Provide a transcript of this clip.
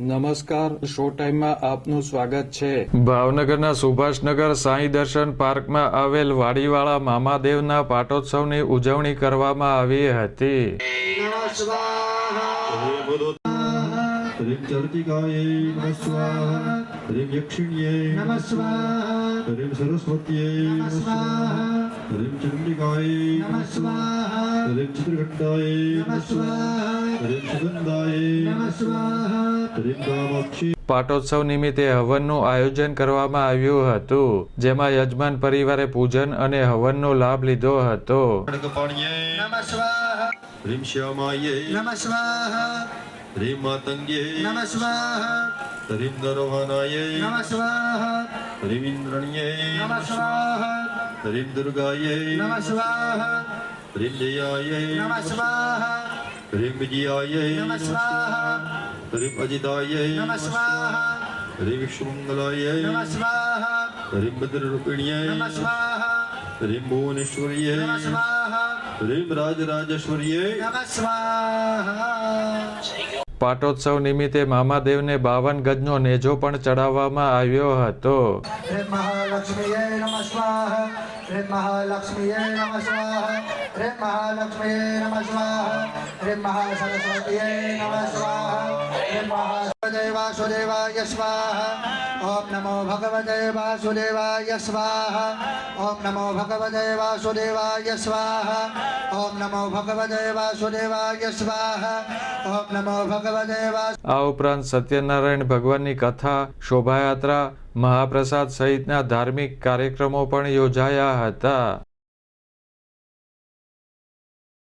નમસ્કાર શો ટાઈમમાં આપનું સ્વાગત છે. ભાવનગરના સુભાષનગર સાંઈ દર્શન પાર્કમાં આવેલ વાડીવાળા મામાદેવના પાટોત્સવની ઉજવણી કરવામાં આવી હતી. હરિમ ચંડિકાય હરિમ સુગંધાય પાટોત્સવ નિમિત્તે હવનનું આયોજન કરવામાં આવ્યું હતું જેમાં યજમાન પરિવારે પૂજન અને હવનનો લાભ લીધો હતો. હરિમ દુર્ગાય નમઃ સ્વાહા. જયાય નમઃ સ્વાહા. હરિમ વિજયાય નમઃ સ્વાહા. હરિમ અજિતાય નમઃ સ્વાહા હરિ વિષ્ણુમંગલાય નમઃ સ્વાહા હરિમ ભદ્રરૂપિણ્ય નમઃ સ્વાહા હરિમ ભુવનેશ્વર્ય નમઃ સ્વાહા હરિમ રાજરાજેશ્વર્ય નમઃ સ્વાહા પાટોત્સવ નિમિત્તે મામાદેવને બાવન ગજનો નેજો પણ ચડાવવામાં આવ્યો હતો. મહાલક્ષ્મીએ નમઃ સ્વાહા. મહાદેવ વાસુદેવાય સ્વાહા ઓમ નમો ભગવતે વાસુદેવાય સ્વાહા ઓમ નમો ભગવતે વાસુદેવાય સ્વાહા ઓમ નમો ભગવતે વાસુદેવાય સ્વાહા ઓમ નમો ભગવતે આ ઉપરાંત સત્યનારાયણ ભગવાનની કથા, શોભાયાત્રા, મહાપ્રસાદ સહિતના ધાર્મિક કાર્યક્રમો પણ યોજાયા હતા.